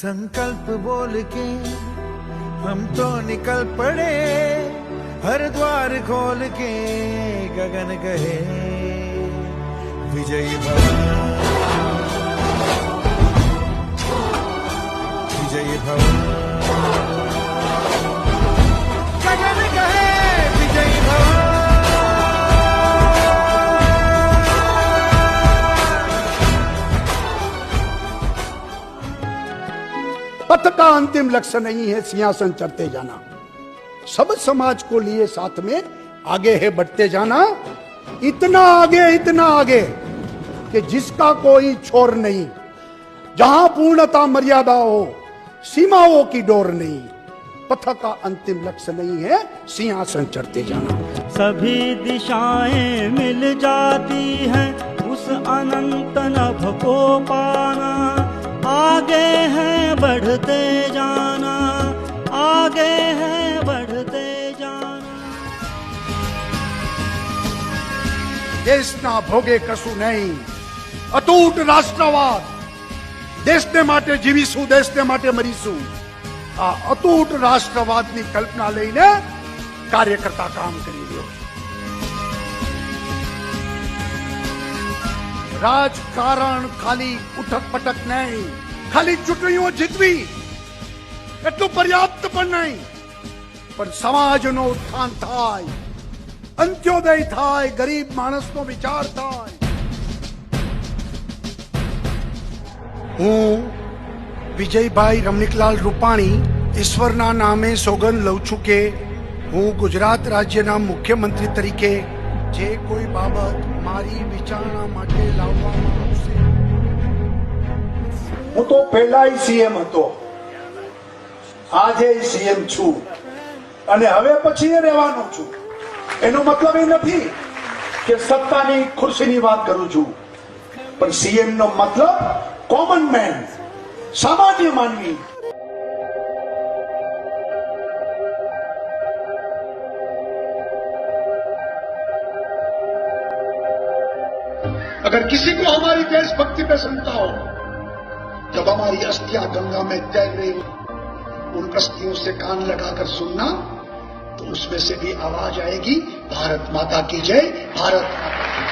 संकल्प बोल के हम तो निकल पड़े हर द्वार खोल के गगन कहे विजय भवन, विजय भव पथ का अंतिम लक्ष्य नहीं है सिंहासन चढ़ते जाना। सब समाज को लिए साथ में आगे है बढ़ते जाना। इतना आगे इतना आगे कि जिसका कोई छोर नहीं, जहाँ पूर्णता मर्यादा हो, सीमाओं की डोर नहीं, पथ का अंतिम लक्ष्य नहीं है सिंहासन चढ़ते जाना। सभी दिशाएँ मिल जाती हैं उस अनंत नभ को पाना। आगे है बढ़ते जाना आगे है बढ़ते जाना દેશના ભોગે કશું નહીં અતૂટ રાષ્ટ્રવાદ દેશને માટે જીવીશું દેશને માટે મરીશું આ અતૂટ રાષ્ટ્રવાદની કલ્પના લઈને કાર્યકર્તા કામ કરી રહ્યો છે રાજકારણ ખાલી ઉઠક પટક નહીં ખાલી ચૂંટણીઓ જીતવી એટલું પર્યાપ્ત પણ નહીં પણ સમાજનો ઉત્થાન થાય અંત્યોદય થાય ગરીબ માણસનો વિચાર થાય હું વિજયભાઈ રમણીકલાલ રૂપાણી ઈશ્વરના નામે સોગંદ લઉં છું કે હું ગુજરાત રાજ્યના મુખ્યમંત્રી તરીકે જે કોઈ બાબત મારી વિચારણા માટે લાવવામાં આવશે હું તો પહેલાય સીએમ હતો આજે સીએમ છું અને હવે પછી એ રહેવાનો છું એનો મતલબ એ નથી કે સત્તાની ખુરશીની વાત કરું છું પણ સીએમ નો મતલબ કોમન મેન સામાન્ય માનવી अगर किसी को हमारी देशभक्ति पे शंका हो जब हमारी अस्थियाँ गंगा में तैर रही हो, उन अस्थियों से कान लगाकर सुनना तो उसमें से भी आवाज़ आएगी, भारत माता की जय, भारत माता की